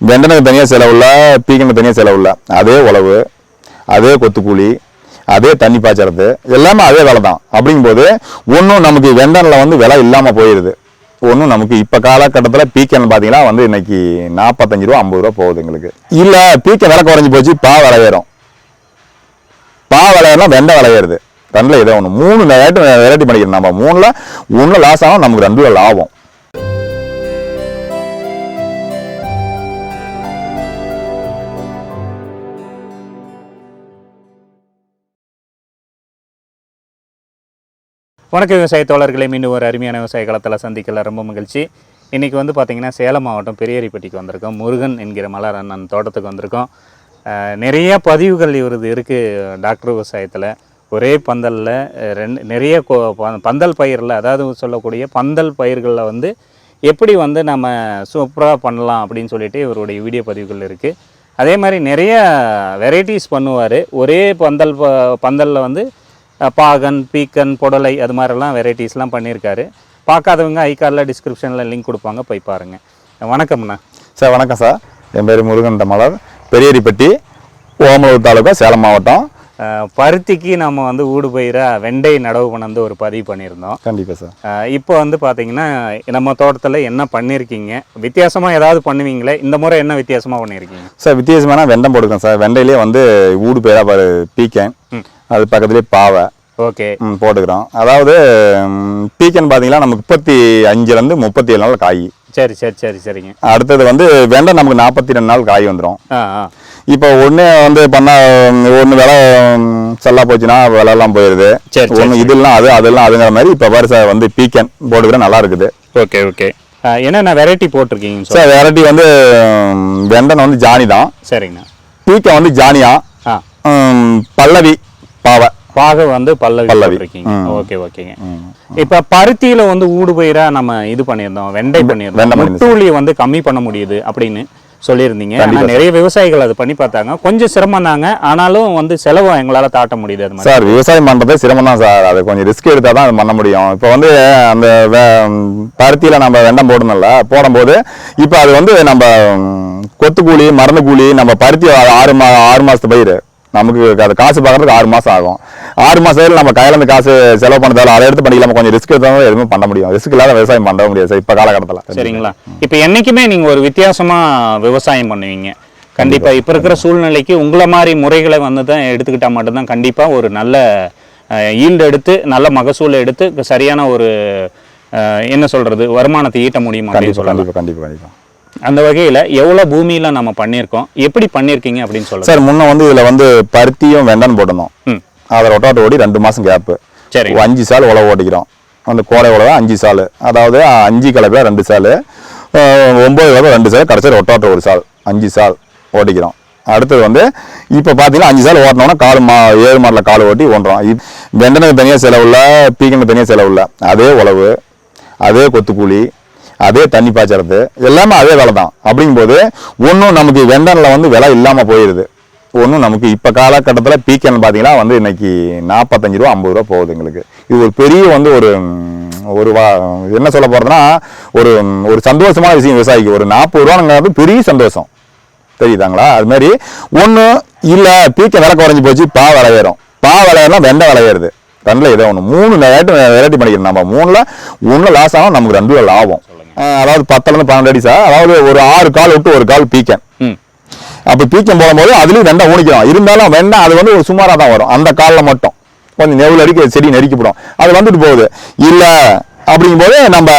வெண்டனுக்கு தனியாக செலவுள்ள பீக்கனுக்கு தனியாக செலவுள்ள அதே உழவு அதே கொத்துக்கூலி அதே தண்ணி பாய்ச்சறது எல்லாமே அதே விலை தான் அப்படிங்கும்போது ஒன்றும் நமக்கு வெண்டனில் வந்து விலை இல்லாமல் போயிடுது ஒன்றும் நமக்கு இப்போ காலகட்டத்தில் பீக்கன் பார்த்தீங்கன்னா வந்து இன்னைக்கு நாற்பத்தஞ்சு ரூபா ஐம்பது ரூபா போகுது எங்களுக்கு. இல்லை பீக்கன் விலை குறைஞ்சி போச்சு பா விளையேறும் பா விளையாடுனா வெண்டை விளையாடுது ரெண்டில் ஏதோ ஒன்று மூணு வெரைட்டி வெரைட்டி பண்ணிக்கிறோம் நம்ம. மூணில் ஒன்று லாஸ் ஆகும் நமக்கு ரெண்டு லாபம். வணக்க விவசாய தோழர்களே மீண்டும் ஒரு அருமையான விவசாய காலத்தில் சந்திக்கல. ரொம்ப மகிழ்ச்சி. இன்றைக்கி வந்து பார்த்திங்கன்னா சேலம் மாவட்டம் பெரியரிப்பட்டிக்கு வந்திருக்கோம். முருகன் என்கிற மலர் அண்ணன் தோட்டத்துக்கு வந்திருக்கோம். நிறைய பதிவுகள் இவரது இருக்குது டாக்டர் விவசாயத்தில் ஒரே பந்தலில் ரெண்டு நிறைய ப- பந்தல் பயிரில் அதாவது சொல்லக்கூடிய பந்தல் பயிர்களில் வந்து எப்படி வந்து நம்ம சூப்பராக பண்ணலாம் அப்படின்னு சொல்லிட்டு இவருடைய வீடியோ பதிவுகள் இருக்குது அதே மாதிரி நிறைய வெரைட்டிஸ் பண்ணுவார். ஒரே பந்தல் ப பந்தலில் வந்து பாகன் பீக்கன் புடலை அது மாதிரிலாம் வெரைட்டிஸ்லாம் பண்ணியிருக்காரு. பார்க்காதவங்க ஐகார்டில் டிஸ்கிரிப்ஷனில் லிங்க் கொடுப்பாங்க போய் பாருங்கள் வணக்கம்ண்ணா சார் வணக்கம் சார். என் பேர் முருகன் மலர் பெரியரிப்பட்டி ஓமலூர் தாலுக்கா சேலம் மாவட்டம். பருத்திக்கு நம்ம வந்து ஊடு பயிராக வெண்டை நடவு பண்ண ஒரு பதிவு பண்ணியிருந்தோம். கண்டிப்பாக சார். இப்போ வந்து பார்த்தீங்கன்னா நம்ம தோட்டத்தில் என்ன பண்ணியிருக்கீங்க வித்தியாசமாக ஏதாவது பண்ணுவீங்களே? இந்த முறை என்ன வித்தியாசமாக பண்ணியிருக்கீங்க சார் வித்தியாசமான வெண்டம் போட்டுக்கோங்க சார். வெண்டையிலே வந்து ஊடு பேரா பாரு பீக்கன் அது பக்கத்துலேயே பாவை. ஓகே. ம், போட்டுக்கிறோம். அதாவது பீக்கன் பார்த்தீங்கன்னா நமக்கு முப்பத்தி அஞ்சுலேருந்து முப்பத்தி ஏழு நாள் காய். சரி சரி சரி சரிங்க. அடுத்தது வந்து வெண்டை நமக்கு நாற்பத்தி ரெண்டு நாள் காய் வந்துடும் ஆ ஆ. இப்போ ஒன்று வந்து பண்ணால் ஒன்று விலை செல்லா போச்சுன்னா விலைலாம் போயிடுது சரி, ஒன்று இதெல்லாம் அது அதெல்லாம் அதுங்கிற மாதிரி இப்போ பாரு சார் வந்து பீக்கன் போட்டுக்கிறேன் நல்லா இருக்குது. Okay okay. என்னென்ன வெரைட்டி போட்டிருக்கீங்க சார் வெரைட்டி வந்து வெண்டன் வந்து ஜானி தான். சரிங்கண்ணா. பீக்கன் வந்து ஜானியா. பல்லவி பாவை. பாக வந்து பல்லவி. போட்டிருக்கீங்க. ம். ஓகே ஓகேங்க. இப்ப பருத்தியில வந்து ஊடு பயிரா நம்ம இது பண்ணியிருந்தோம் வெண்டை பண்ணியிருந்தோம். முட்டுவலியை வந்து கம்மி பண்ண முடியுது அப்படின்னு. சொல்லியிருந்தீங்க. ஆனா நிறைய விவசாயிகள் அது பண்ணி பார்த்தாங்க. கொஞ்சம் சிரமம் தாங்க ஆனாலும் வந்து செலவு எங்களால தாட்ட முடியுது அது மாதிரி. சார் விவசாயம் பண்ணுறதே சிரமம் தான் சார். அது கொஞ்சம் ரிஸ்க் எடுத்தால் தான் அது பண்ண முடியும். இப்போ வந்து அந்த பருத்தியில் நம்ம வெண்டம் போடணும்ல போடும்போது இப்போ அது வந்து நம்ம கொத்து கூலி மருந்து கூலி நம்ம பருத்தி ஆறு மா ஆறு மாதத்து பயிர். நமக்கு அது காசு பார்க்கறதுக்கு ஆறு மாதம் ஆகும். ஆறு மாதத்துல நம்ம கையில இருந்து காசு செலவு பண்ணதால அதை எடுத்து பண்ணிக்கலாம். கொஞ்சம் ரிஸ்க் எடுத்தாலும் எதுவுமே பண்ண முடியும். ரிஸ்க் இல்லாத விவசாயம் பண்ண முடியாது சார் இப்போ காலகட்டத்தில். சரிங்களா? இப்ப என்னைக்குமே நீங்க ஒரு வித்தியாசமா விவசாயம் பண்ணுவீங்க. கண்டிப்பா. இப்ப இருக்கிற சூழ்நிலைக்கு உங்களை மாதிரி முறைகளை வந்து தான் எடுத்துக்கிட்டா மட்டும்தான் கண்டிப்பா ஒரு நல்ல ஈல்டு எடுத்து நல்ல மகசூலை எடுத்து சரியான ஒரு என்ன சொல்றது வருமானத்தை ஈட்ட முடியும் அப்படின்னு கண்டிப்பாக சொல்லலாம். கண்டிப்பாக கண்டிப்பாக கண்டிப்பாக அந்த வகையில எவ்வளவு பூமியில நம்ம பண்ணியிருக்கோம்? எப்படி பண்ணியிருக்கீங்க அப்படின்னு சொல்லுங்க. சார் முன்ன வந்து இதில் வந்து பருத்தியும் வெண்டன் போடணும் ம். அதை ரொட்டாட்டு ஓடி ரெண்டு மாதம் கேப்பு சரி. அஞ்சு சால் உழவு ஓட்டிக்கிறோம். அந்த கோடை உழவு அஞ்சு சால். அதாவது அஞ்சு கலப்பில் ரெண்டு சால். ஒம்பது கலப்பில் ரெண்டு சால். கடைசியில் ரொட்டாட்டர் ஒரு சால். அஞ்சு சால் ஓட்டிக்கிறோம். அடுத்தது வந்து இப்போ பார்த்தீங்கன்னா அஞ்சு சால் ஓட்டினோம்னா கால் மா ஏழு மாடலில் கால் ஓட்டி ஓட்டுறோம். இப் வெண்டனுக்கு தனியாக செலவு இல்லை பீக்கனுக்கு தனியாக செலவு இல்லை. அதே உழவு அதே கொத்துக்கூலி அதே தண்ணி பாய்ச்சறது எல்லாமே அதே விலை தான் அப்படிங்கும்போது ஒன்றும் நமக்கு வெண்டனில் வந்து விலை இல்லாமல் போயிடுது ஒன்றும் நமக்கு இப்போ காலகட்டத்தில் பீக்கன் பார்த்தீங்கன்னா வந்து இன்னைக்கு நாற்பத்தஞ்சு ரூபா ஐம்பது ரூபா போகுது எங்களுக்கு. இது ஒரு பெரிய வந்து ஒரு ஒரு வா என்ன சொல்ல போகிறதுனா ஒரு ஒரு சந்தோஷமான விஷயம் விவசாயிக்கு. ஒரு நாற்பது ரூபாங்கிறது பெரிய சந்தோஷம். தெரியுதாங்களா? அது மாதிரி ஒன்று இல்லை பீக்கன் விலை குறைஞ்சி போச்சு பா விளையேறும். பா விலை வெண்டை விலை ரெண்டில் ஏதோ ஒன்று மூணு வெரைட்டி வெரைட்டி பண்ணிக்கிறோம் நம்ம. மூணில் ஒன்று லாஸ் ஆகும் நமக்கு ரெண்டு லாபம். அதாவது பத்துலேருந்து பன்னெண்டு அடி சார். அதாவது ஒரு ஆறு கால் விட்டு ஒரு கால் பீக்கன். அப்போ பீக்கம் போடும்போது அதுலேயும் வெண்டை ஊனிக்கிறோம் இருந்தாலும் வெண்டை அது வந்து ஒரு சுமாராக தான் வரும். அந்த காலில் மட்டும். கொஞ்சம் நெவுள் அடிக்க செடி நெருக்கிப்படும் அது வந்துட்டு போகுது. இல்லை அப்படிங்கும்போது நம்ம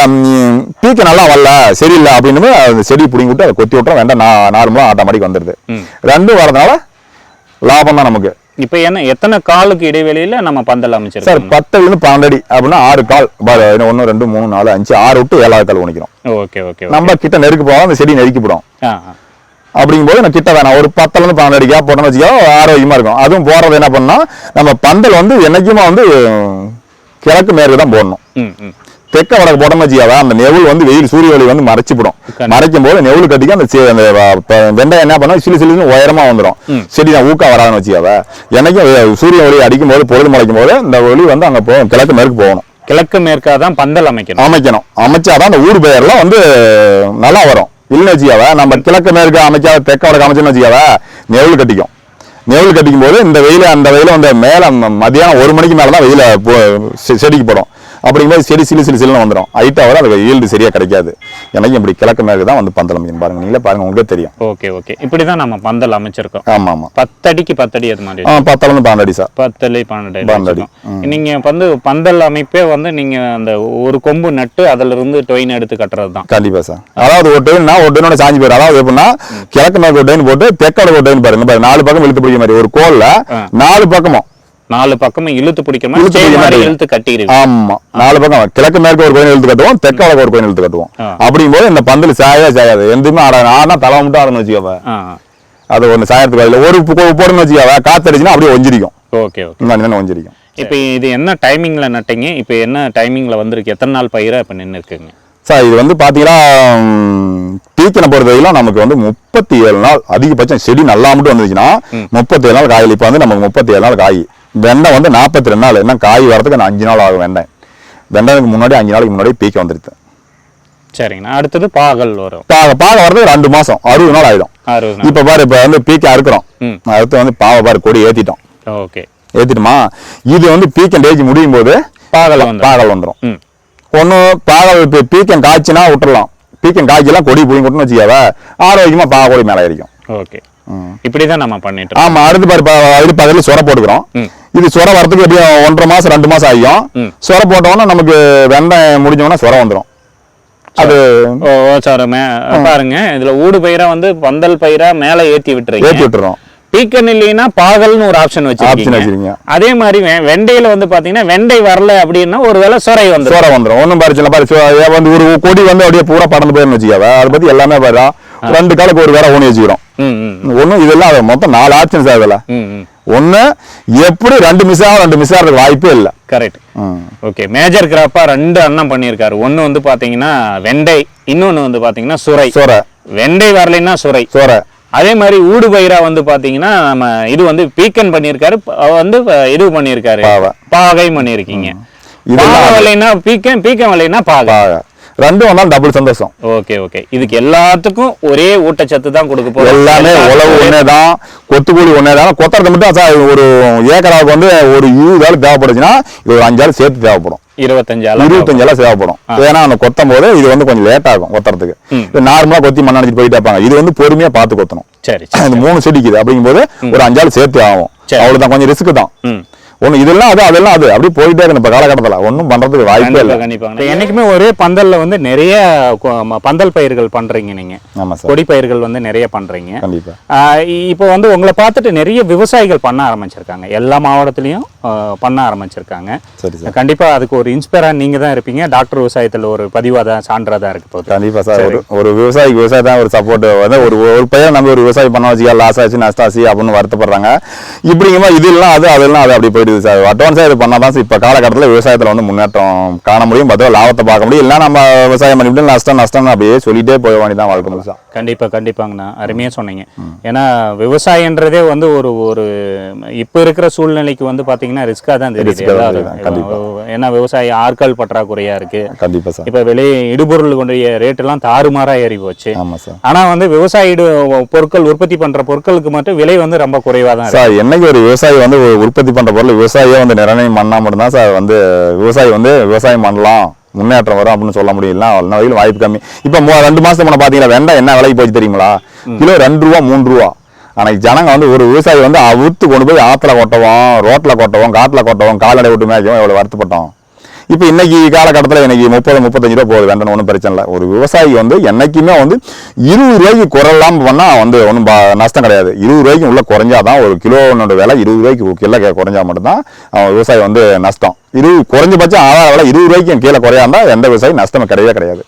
பீக்க நல்லா வரல சரியில்லை அப்படின்னு அந்த செடி பிடிங்கி விட்டு அதை கொத்தி விட்டோம் வெண்டை நா நார்மலாக ஆட்டோமேட்டிக் வந்துடுது. ரெண்டும் வரதுனால லாபம் தான் நமக்கு. இப்போ என்ன எத்தனை காலுக்கு இடைவெளியில நம்ம பந்தல் சார் அமைச்சிருக்கோம் பத்துலேருந்து பன்னெண்டு அடி அப்படின்னா ஆறு கால். ஒன்று ரெண்டு மூணு நாலு அஞ்சு ஆறு விட்டு ஏழாவது கால் ஊனிக்கிறோம் ஓகே ஓகே நம்ம கிட்ட நெருக்கி போவோம் அந்த செடி நெருக்கிப்படும் ஆ. அப்படிங்கும்போது நான் கிட்ட வேணாம். ஒரு பத்துல இருந்து பன்னெண்டு அடிக்கா போட்டோம்னு வச்சுக்கோ ஆரோக்கியமா இருக்கும். அதுவும் போறது என்ன பண்ணா நம்ம பந்தல் வந்து என்னைக்குமே வந்து கிழக்கு மேற்கு தான் போடணும். தெற்க வடக்கு போட்டோம்னு வச்சுக்காவா அந்த நெவுள் வந்து வெயில் சூரிய ஒளி வந்து கண்டிப்பா. மறைக்கும் போது நெவுள் கட்டிக்கு அந்த செ- அந்த வ- ப- வெங்காயம் என்ன பண்ணும்? சிலு சிலுன்னு உயரமா வந்துடும். செடி தான் ஊக்கா வராதுன்னு வச்சுக்காவ. என்னைக்கும் வெ- சூரிய ஒளி அடிக்கும் போது பொழுது முளைக்கும் போது இந்த ஒளி வந்து அங்க போகும் கிழக்கு மேற்கு போகணும். கிழக்கு மேற்கா தான் பந்தல் அமைக்கணும். அமைக்கணும். அமைச்சாதான் அந்த ஊர் பெயர்லாம் வந்து நல்லா வரும். இல்லைன்னு வச்சுக்காவ நம்ம கிழக்கு மேற்கு அமைக்காத தெக்க வடக்கு அமைச்சுன்னு வச்சுக்காவ நெவுள் கட்டிக்கும். நெவுள் கட்டிக்கும் போது இந்த வெயில அந்த வெயில வந்து மேல மதியானம் ஒரு மணிக்கு மேல தான் வெயில போ- செ- செடிக்கு படும். அப்படிங்கும்போது செடி சிலு சிலு சிலுன்னு வந்துடும் ஹைட்டாக வர அது ஈல்டு சரியா கிடைக்காது. எனக்கு இப்படி கிழக்கு மேற்கு தான் வந்து பந்தல் அமைக்கணும் பாருங்க நீங்களே பாருங்க உங்களுக்கே தெரியும். Okay okay. இப்படி தான் நம்ம பந்தல் அமைச்சிருக்கோம். ஆமா ஆமா. பத்தடிக்கு பத்தடி அது மாதிரி ஆ பத்தலன்னு பன்னெண்டு சார். பத்தடி பன்னெண்டு பன்னெண்டு அடி. வச்சிருக்கோம். நீங்க வந்து பந்தல் அமைப்பே வந்து நீங்க அந்த ஒரு கொம்பு நட்டு அதுல இருந்து டொயின் எடுத்து கட்டுறது தான். கண்டிப்பா சார். அதாவது ஒரு டைம்னா ஒரு டைனோட சாஞ்சி போயிடும் அதாவது எப்படின்னா கிழக்கு மேற்கு ஒரு டைன் போட்டு தெற்கோட ஒரு டைன் பாருங்க பாருங்க. நாலு பக்கம் இழுத்து பிடிக்கிற மாதிரி. ஒரு கோல்ல நாலு பக்கமும். நாலு பக்கமும் இழுத்து பிடிக்கிற மாதிரி இழுத்து கட்டிடுது ஆமா. நாலு பக்கம் கிழக்கு மேற்கு ஒரு கோயில் இழுத்து கட்டுவோம் தெற்க வடக்கு ஒரு கோயில் இழுத்து கட்டுவோம் ஆ. அப்படிங்கும்போது இந்த பந்தல் சாயவே சாயாது. எதுவுமே ஆடாது ஆனா தலை மட்டும் ஆடணும் வச்சுக்கோவ ஆ. அது ஒன்று சாயத்துக்கு அதில் ஒரு பு- போடணும்னு வச்சுக்கோவ காத்தடிச்சுன்னா அப்படியே ஒஞ்சிரிக்கும். Okay okay. ஒஞ்சிரிக்கும். இப்போ இது என்ன டைமிங்ல நட்டீங்க? இப்போ என்ன டைமிங்ல வந்திருக்கு? எத்தனை நாள் பயிரா இப்போ நின்று இருக்குங்க சார் இது வந்து பார்த்தீங்கன்னா பீக்கனை பொறுத்தவரையிலும் நமக்கு வந்து முப்பத்தி ஏழு நாள் அதிகபட்சம் செடி நல்லா மட்டும் வந்துச்சுன்னா முப்பத்தி ஏழு நாள் காயில் இப்போ வந்து நமக்கு முப்பத்தி ஏழு நாள் காய். வெண்டை வந்து நாற்பத்தி ரெண்டு நாள் என்ன காய் வரதுக்கு நான் அஞ்சு நாள் ஆகும் வெண்டை. வெண்டைக்கு முன்னாடி அஞ்சு நாளைக்கு முன்னாடி பீக்க வந்துருது. சரிங்கண்ணா அடுத்தது பாகல் வரும். பாக பாக வரதுக்கு ரெண்டு மாசம் அறுபது நாள் ஆயிடும். அறுபது இப்போ பாரு இப்போ வந்து பீக்க அறுக்கிறோம். அடுத்து வந்து பாவை பாரு கொடி ஏத்திட்டோம். ஓகே. ஏத்திட்டுமா? இது வந்து பீக்கன் டேஜ் முடியும் போது பாகல் பாகல் வந்துடும் ஒன்று பாகல் இப்போ பீக்கன் காய்ச்சினா விட்டுறலாம். பீக்கன் காய்ச்சலாம் கொடி போய் கொட்டுன்னு வச்சுக்காவ ஆரோக்கியமா பாக கொடி மேலே இருக்கும் ஓகே. இப்படி தான் நம்ம பண்ணிட்டு. ஆமா அடுத்து பாரு பதில் சொர போட்டுக்கிறோம். இது சொர வரதுக்கு எப்படியும் ஒன்றரை மாசம் ரெண்டு மாசம் ஆகும் ம். சொர போட்டோம்னா நமக்கு வெந்தயம் முடிஞ்சோம்னா சொர வந்துடும் அது ஓ ஓ, சார் மே பாருங்க இதுல ஊடு பயிரா வந்து பந்தல் பயிரா மேல ஏத்தி விட்டுறீங்க. ஏற்றி விட்டுறோம். பீக்கன் இல்லைன்னா பாகல்னு ஒரு ஆப்ஷன் ஆப்ஷன் வச்சிருக்கீங்க. அதே மாதிரி வெண்டையில வந்து பாத்தீங்கன்னா வெண்டை வரல அப்படின்னா ஒருவேளை சொரை வந்துடும் சோற வந்துடும் ஒன்றும் பாரு பாரு வந்து ஒரு கொடி வந்து அப்படியே பூரா படந்து போயிருன்னு வச்சுக்காவ. அதை பத்தி எல்லாமே பாரு ரெண்டு காலுக்கு ஒரு வேற ஊனி வச்சுக்கிறோம். ஒன்றும் இதெல்லாம் மொத்தம் நாலு ஆப்ஷன்ஸ் அதில். ஒன்று எப்படி ரெண்டு மிஸ் ஆகும் ரெண்டு மிஸ் ஆகிறதுக்கு வாய்ப்பே இல்லை. கரெக்ட் ஓகே மேஜர் கிராப்பா ரெண்டு அண்ணன் பண்ணியிருக்காரு. ஒன்னு வந்து பாத்தீங்கன்னா வெண்டை இன்னொன்னு வந்து பாத்தீங்கன்னா சுரை. சோற வெண்டை வரலைன்னா சுரை. சோற அதே மாதிரி ஊடு பயிரா வந்து பாத்தீங்கன்னா நம்ம இது வந்து பீக்கன் பண்ணியிருக்காரு வந்து இது பண்ணியிருக்காரு. பாகை பண்ணியிருக்கீங்க. பீக்கன் பீக்கன் வரலைன்னா பாகை. பாக. ரெண்டும் வந்தாலும் டபுள் சந்தோஷம். Okay okay. இதுக்கு எல்லாத்துக்கும் ஒரே ஊட்டச்சத்து தான் கொடுக்க போறோம். எல்லாமே உழவு ஒன்னே தான் கொத்துக்கூலி ஒன்னே தான் கொத்துறது மட்டும் சார் ஒரு ஏக்கராவுக்கு வந்து ஒரு இருபது ஆள் தேவைப்படுச்சுன்னா இது ஒரு அஞ்சு ஆள் சேர்த்து தேவைப்படும். இருபத்தஞ்சு அளவு இருபத்தஞ்சு ஆள் தேவைப்படும். ஏன்னா அந்த கொத்தும் போது இது வந்து கொஞ்சம் லேட் ஆகும் கொத்துறதுக்கு இது நார்மலா கொத்தி மண்ண அடிச்சுட்டு போயிட்டே இருப்பாங்க. இது வந்து பொறுமையா பார்த்து கொத்தணும். சரி இந்த மூணு செடிக்குது. அப்படிங்கும்போது ஒரு அஞ்சு ஆள் சேர்த்து ஆகும். சரி. அவ்வளவுதான். கொஞ்சம் ரிஸ்க் தான். ஒண்ணு இதெல்லாம் அது அதெல்லாம் அது. அப்படியே போயிட்டே இருக்கு இப்ப காலகட்டத்துல. ஒண்ணும் பண்றதுக்கு வாய்ப்பே இல்லை. கண்டிப்பா. இப்ப என்னைக்குமே ஒரே பந்தல்ல வந்து நிறைய பந்தல் பயிர்கள் பண்றீங்க நீங்க. ஆமா சார். கொடி பயிர்கள் வந்து நிறைய பண்றீங்க. கண்டிப்பா. ஆஹ் இ- இப்போ வந்து உங்களை பார்த்துட்டு நிறைய விவசாயிகள் பண்ண ஆரம்பிச்சிருக்காங்க. எல்லா மாவட்டத்திலையும் பண்ண ஆரம்பிச்சிருக்காங்க. சரி சார். கண்டிப்பா அதுக்கு ஒரு இன்ஸ்பயரா நீங்க தான் இருப்பீங்க. டாக்டர் விவசாயத்துல ஒரு பதிவாக சான்றதா இருக்க போகுது. கண்டிப்பா சார். ஒரு ஒரு விவசாயிக்கு விவசாயி தான் ஒரு சப்போர்ட் வந்து ஒரு ஒரு பையன் நம்ம ஒரு விவசாயி பண்ண வச்சுக்கா லாஸ் ஆச்சு நஷ்டம் ஆச்சு அப்படின்னு வருத்தப்படுறாங்க. இப்படிங்கும்போது இதெல்லாம் அது அதெல்லாம் அது அப்படி போயிடுது சார் அட்வான்ஸாக இது பண்ணால் தான் இப்போ காலகட்டத்தில் விவசாயத்தில் வந்து முன்னேற்றம் காண முடியும். பதில் லாபத்தை பார்க்க முடியும். இல்லை நம்ம விவசாயம் பண்ணிவிட்டு நஷ்டம் நஷ்டம் அப்படியே சொல்லிட்டே போக வேண்டியதான் வாழ்க்கை முழுசா கண்டிப்பா கண்டிப்பாங்கண்ணா. அருமையா சொன்னீங்க. ஏன்னா விவசாயன்றதே வந்து ஒரு ஒரு இப்ப இருக்கிற சூழ்நிலைக்கு வந்து பாத்தீங்கன்னா ரிஸ்கா தான் தெரியுது. கண்டிப்பா. ஏன்னா விவசாய ஆட்கள் பற்றாக்குறையா இருக்கு. கண்டிப்பாக சார். இப்ப விலை இடுபொருள் கொண்டைய ரேட் எல்லாம் தாறுமாறா ஏறி போச்சு. ஆமாம் சார். ஆனா வந்து விவசாய பொருட்கள் உற்பத்தி பண்ற பொருட்களுக்கு மட்டும் விலை வந்து ரொம்ப குறைவா தான் சார் என்னைக்கு ஒரு விவசாயி வந்து உற்பத்தி பண்ற பொருள் விவசாயியே வந்து நிர்ணயம் பண்ணா மட்டும்தான் சார் வந்து விவசாயி வந்து விவசாயம் பண்ணலாம் முன்னேற்றம் வரும் அப்படின்னு சொல்ல முடியல வாய்ப்பு கம்மி. இப்போ ரெண்டு மாசத்துக்கு முன்ன பாத்தீங்கன்னா வெண்டை என்ன விலைக்கு போச்சு தெரியுங்களா? கிலோ ரெண்டு ரூபா மூணு ரூபா. அன்னைக்கு ஜனங்க வந்து ஒரு விவசாயி வந்து அவுத்து கொண்டு போய் ஆற்றுல கொட்டவும் ரோட்டில் கொட்டவும் காட்டில் கொட்டவும் கால்நடை விட்டு மேய்க்கவும் எவ்வளோ வருத்தப்பட்டோம். இப்போ இன்னைக்கு காலகட்டத்தில் இன்னைக்கு முப்பது முப்பத்தஞ்சு ரூபா போகுது வேண்டாம் ஒன்றும் பிரச்சனை இல்லை. ஒரு விவசாயி வந்து என்றைக்குமே வந்து இருபது ரூபாய்க்கு குறையலாம் பண்ணால் வந்து ஒன்றும் நஷ்டம் கிடையாது. இருபது ரூபாய்க்கு உள்ள குறைஞ்சாதான் ஒரு கிலோனோட விலை இருபது ரூபாய்க்கு கிலோ குறைஞ்சா மட்டும்தான் அவன் விவசாயி வந்து நஷ்டம். இருபது குறைஞ்சபட்சம் ஆதார விலை இருபது ரூபாய்க்கு கீழே குறையாந்தா எந்த விவசாயி நஷ்டம் கிடையவே கிடையாது.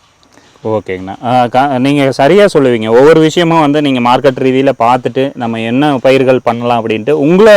ஓகேங்கண்ணா. ஆஹ் க- நீங்க சரியா சொல்லுவீங்க. ஒவ்வொரு விஷயமும் வந்து நீங்க மார்க்கெட் ரீதியில பார்த்துட்டு நம்ம என்ன பயிர்கள் பண்ணலாம் அப்படின்ட்டு உங்களை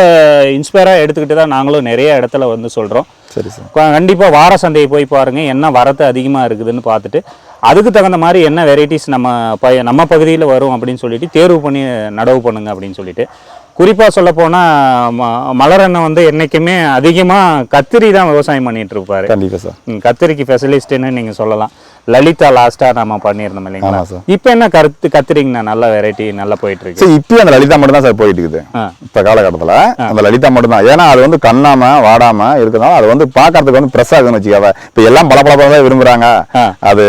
இன்ஸ்பயரா எடுத்துக்கிட்டு தான் நாங்களும் நிறைய இடத்துல வந்து சொல்றோம். சரி சார். க- கண்டிப்பா வார சந்தையை போய் பாருங்க. என்ன வரத்து அதிகமா இருக்குதுன்னு பார்த்துட்டு அதுக்கு தகுந்த மாதிரி என்ன வெரைட்டிஸ் நம்ம ப நம்ம பகுதியில் வரும் அப்படின்னு சொல்லிட்டு தேர்வு பண்ணி நடவு பண்ணுங்க அப்படின்னு சொல்லிட்டு. குறிப்பாக சொல்ல போனால் மலரண்ணன் வந்து என்றைக்குமே அதிகமாக கத்திரி தான் விவசாயம் பண்ணிட்டு இருப்பாரு. கண்டிப்பாக சார். கத்திரிக்கு ஸ்பெஷலிஸ்ட்டுன்னு நீங்கள் சொல்லலாம். லலிதா லாஸ்ட்டாக நம்ம பண்ணியிருந்தோம் இல்லைங்களா? சார். இப்போ என்ன கருத்து கத்திரிங்கண்ணா நல்ல வெரைட்டி நல்லா போயிட்டு இருக்கு சரி இப்பயும் அந்த லலிதா மட்டும் தான் சார் போயிட்டு இருக்குது இப்போ காலகட்டத்தில் அந்த லலிதா மட்டும் தான். ஏன்னா அது வந்து கண்ணாம வாடாம இருக்கிறதுனால அது வந்து பார்க்கறதுக்கு வந்து ப்ரெஸ் ஆகுதுன்னு வச்சுக்காவ இப்போ எல்லாம் பல தான் விரும்புறாங்க. ஆ. அது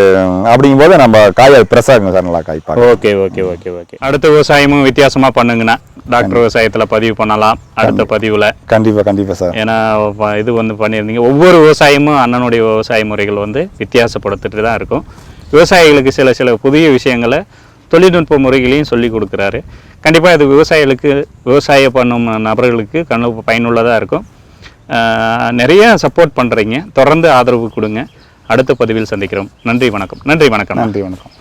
அப்படிங்கும்போது நம்ம காய் ப்ரெஸ் ஆகுங்க சார் நல்லா காய் ஓகே ஓகே ஓகே ஓகே. அடுத்த விவசாயமும் வித்தியாசமாக பண்ணுங்கண்ணா டாக்டர் விவசாயத்தில் பதிவு பண்ணலாம் அடுத்த பதிவில். கண்டிப்பா கண்டிப்பா சார். ஏன்னா இது வந்து பண்ணியிருந்தீங்க. ஒவ்வொரு விவசாயமும் அண்ணனுடைய விவசாய முறைகள் வந்து வித்தியாசப்படுத்திட்டு தான் இருக்கும். விவசாயிகளுக்கு சில சில புதிய விஷயங்களை தொழில்நுட்ப முறைகளையும் சொல்லி கொடுக்குறாரு. கண்டிப்பாக இது விவசாயிகளுக்கு விவசாய பண்ணும் நபர்களுக்கு கண்ணு பயனுள்ளதாக இருக்கும். நிறைய சப்போர்ட் பண்ணுறீங்க தொடர்ந்து ஆதரவு கொடுங்க. அடுத்த பதிவில் சந்திக்கிறோம். நன்றி வணக்கம். நன்றி வணக்கம். நன்றி வணக்கம்.